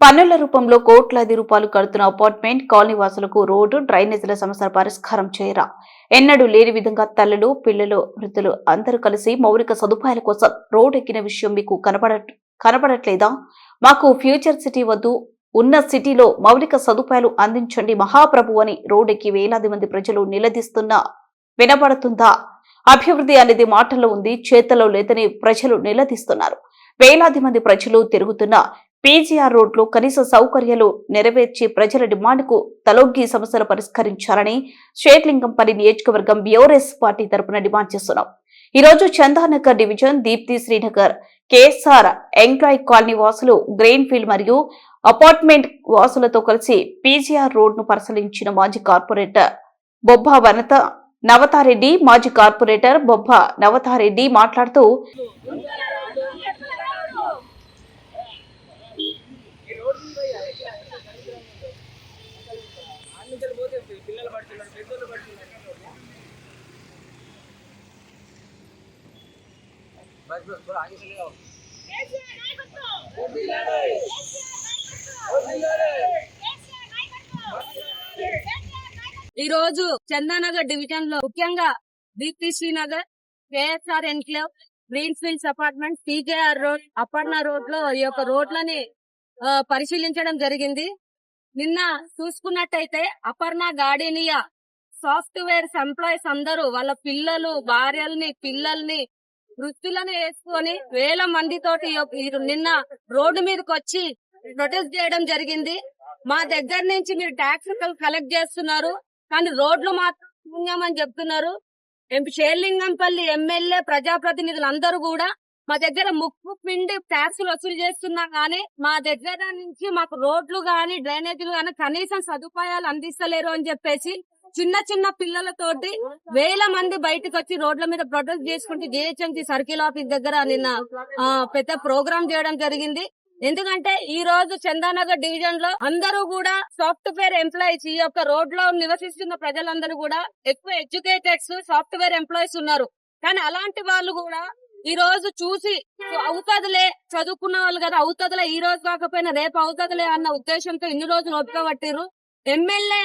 పన్నుల రూపంలో కోట్లాది రూపాయలు కడుతున్న అపార్ట్మెంట్ కాలనీవాసులకు రోడ్డు డ్రైనేజీల సమస్యల పరిష్కారం చేయరా? ఎన్నడూ లేని విధంగా తల్లులు పిల్లలు వృద్ధులు అందరూ కలిసి మౌలిక సదుపాయాల కోసం రోడ్ ఎక్కిన విషయం మీకు కనబడ కనబడట్లేదా మాకు ఫ్యూచర్ సిటీ వద్దు ఉన్న సిటీలో మౌలిక సదుపాయాలు అందించండి మహాప్రభు అని రోడ్డెక్కి వేలాది మంది ప్రజలు నిలదీస్తున్నా వినబడుతుందా అభివృద్ధి అనేది మాటల్లో ఉంది చేతల్లో లేదని ప్రజలు నిలదీస్తున్నారు. వేలాది మంది ప్రజలు తిరుగుతున్న పీజీఆర్ రోడ్లో కనీస సౌకర్యాలు నెరవేర్చి ప్రజల డిమాండ్కు తలొగ్గి సమస్యలు పరిష్కరించాలని షేర్లింగంపల్లి నియోజకవర్గం బియోరెస్ పార్టీ తరపున డిమాండ్ చేస్తున్నాం. ఈ రోజు Chandanagar division Deepti Srinagar KSR enclave colony వాసులు గ్రెయిన్ ఫీల్డ్ మరియు అపార్ట్మెంట్ వాసులతో కలిసి పీజీఆర్ రోడ్ను పరిశీలించిన మాజీ కార్పొరేటర్ బొబ్బా వనత నవతారెడ్డి మాజీ కార్పొరేటర్ బొబ్బా నవతారెడ్డి మాట్లాడుతూ ఈ రోజు చందానగర్ డివిజన్లో ముఖ్యంగా Deepti Srinagar KSR enclave green fields apartment TKR road Aparna రోడ్లో ఈ యొక్క రోడ్లని పరిశీలించడం జరిగింది. నిన్న చూసుకున్నట్టయితే అపర్ణ గార్డెనియా సాఫ్ట్వేర్స్ ఎంప్లాయీస్ అందరూ వాళ్ళ పిల్లలు భార్యల్ని పిల్లల్ని వృత్తులను వేసుకొని వేల మందితోటి ఈ ఈ నిన్న రోడ్డు మీదకి వచ్చి ప్రొటెస్ట్ చేయడం జరిగింది. మా దగ్గర నుంచి మీరు ట్యాక్స్ కలెక్ట్ చేస్తున్నారు. కానీ రోడ్లు మాత్రం శూన్యమని చెప్తున్నారు. షేర్లింగంపల్లి ఎమ్మెల్యే ప్రజాప్రతినిధులు అందరూ కూడా మా దగ్గర ముక్కు పిండి ట్యాక్సులు వసూలు చేస్తున్నా గానీ మా దగ్గర నుంచి మాకు రోడ్లు గాని డ్రైనేజీలు గాని కనీసం సదుపాయాలు అందిస్తలేరు అని చెప్పేసి చిన్న చిన్న పిల్లలతోటి వేల మంది బయటకు వచ్చి రోడ్ల మీద ప్రొటెస్ట్ చేసుకుంటూ జిహెచ్ఎంసీ సర్కిల్ ఆఫీస్ దగ్గర నిన్న ఆ, పెద్ద ప్రోగ్రామ్ చేయడం జరిగింది. ఎందుకంటే ఈ రోజు చందానగర్ డివిజన్లో అందరూ కూడా సాఫ్ట్వేర్ ఎంప్లాయీస్ ఈ యొక్క రోడ్లో నివసిస్తున్న ప్రజలందరూ కూడా ఎక్కువ ఎడ్యుకేటెడ్స్ సాఫ్ట్వేర్ ఎంప్లాయీస్ ఉన్నారు. కానీ అలాంటి వాళ్ళు కూడా ఈ రోజు చూసి అవుతాదిలే చదువుకున్న వాళ్ళు కదా అవుతదిలే ఈ రోజు కాకపోయినా రేపు అవుతాదిలే అన్న ఉద్దేశంతో ఇన్ని రోజులు ఒప్పుకోబట్టిరు ఎమ్మెల్యే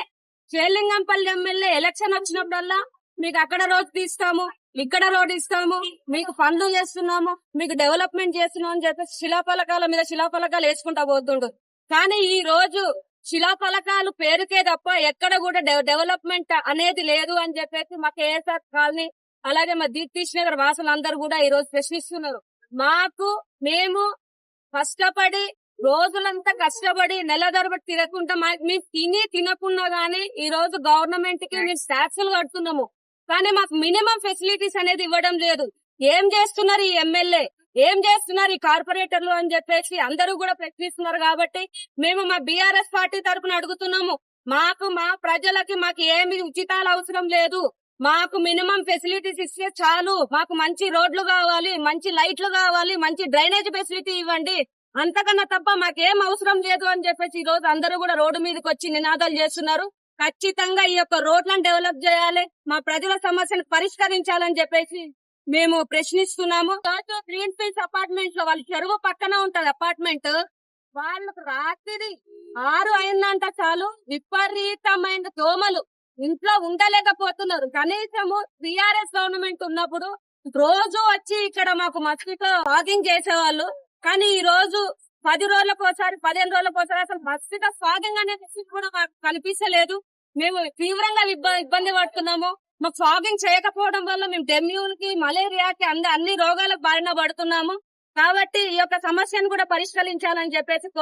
చేలింగంపల్లి ఎమ్మెల్యే ఎలక్షన్ వచ్చినప్పుడల్లా మీకు అక్కడ రోడ్ తీస్తాము ఇక్కడ రోడ్ ఇస్తాము మీకు పనులు చేస్తున్నాము మీకు డెవలప్మెంట్ చేస్తున్నాం అని చెప్పేసి శిలాఫలకాల మీద శిలాఫలకాలు వేసుకుంటా పోతుండు. కానీ ఈ రోజు శిలాఫలకాలు పేరుకే తప్ప ఎక్కడ కూడా డెవ- డెవలప్మెంట్ అనేది లేదు అని చెప్పేసి మా కేఎస్ఆర్ కాలనీ అలాగే మా దీప్తీష్ నగర్ వాసులందరూ కూడా ఈ రోజు ప్రశ్నిస్తున్నారు. మాకు మేము కష్టపడి రోజులంతా కష్టపడి నెల తరబడి తినకుండా మా- మేము తిని తినకున్నా గానీ ఈ రోజు గవర్నమెంట్కి మేము ట్యాక్సులు కడుతున్నాము. కానీ మాకు మినిమం ఫెసిలిటీస్ అనేది ఇవ్వడం లేదు. ఏం చేస్తున్నారు ఈ ఎమ్మెల్యే? ఏం చేస్తున్నారు ఈ కార్పొరేటర్లు అని చెప్పేసి అందరూ కూడా ప్రశ్నిస్తున్నారు కాబట్టి మేము మా బీఆర్ఎస్ పార్టీ తరపున అడుగుతున్నాము. మాకు మా ప్రజలకి మాకు ఏమి ఉచితాలు అవసరం లేదు. మాకు మినిమం ఫెసిలిటీస్ ఇస్తే చాలు. మాకు మంచి రోడ్లు కావాలి మంచి లైట్లు కావాలి మంచి డ్రైనేజ్ ఫెసిలిటీ ఇవ్వండి. అంతకన్నా తప్ప మాకేం అవసరం లేదు అని చెప్పేసి ఈ రోజు అందరూ కూడా రోడ్డు మీదకి వచ్చి నినాదాలు చేస్తున్నారు. ఖచ్చితంగా ఈ యొక్క రోడ్లను డెవలప్ చేయాలి మా ప్రజల సమస్యను పరిష్కరించాలని చెప్పేసి మేము ప్రశ్నిస్తున్నాము. గ్రీన్ ఫీల్డ్స్ అపార్ట్మెంట్లో వాళ్ళ చెరువు పక్కన ఉంటది అపార్ట్మెంట్. వాళ్ళకు రాత్రి ఆరు అయిందంట చాలు. విపరీతమైన దోమలు. ఇంట్లో ఉండలేకపోతున్నారు. కనీసము టిఆర్ఎస్ గవర్నమెంట్ ఉన్నప్పుడు రోజు వచ్చి ఇక్కడ మాకు మస్కిటో వాకింగ్ చేసేవాళ్ళు. కానీ ఈ రోజు పది రోజులకు ఒకసారి పదిహేను రోజులకు ఒకసారి అసలు మస్కిటో ఫాగింగ్ అనే కూడా మాకు కనిపించలేదు. మేము తీవ్రంగా ఇబ్బంది పడుతున్నాము. మాకు ఫాగింగ్ చేయకపోవడం వల్ల మేము డెంగ్యూకి మలేరియాకి అన్ని అన్ని రోగాలకు బారిన పడుతున్నాము. కాబట్టి ఈ యొక్క సమస్యను కూడా పరిష్కరించాలని చెప్పేసి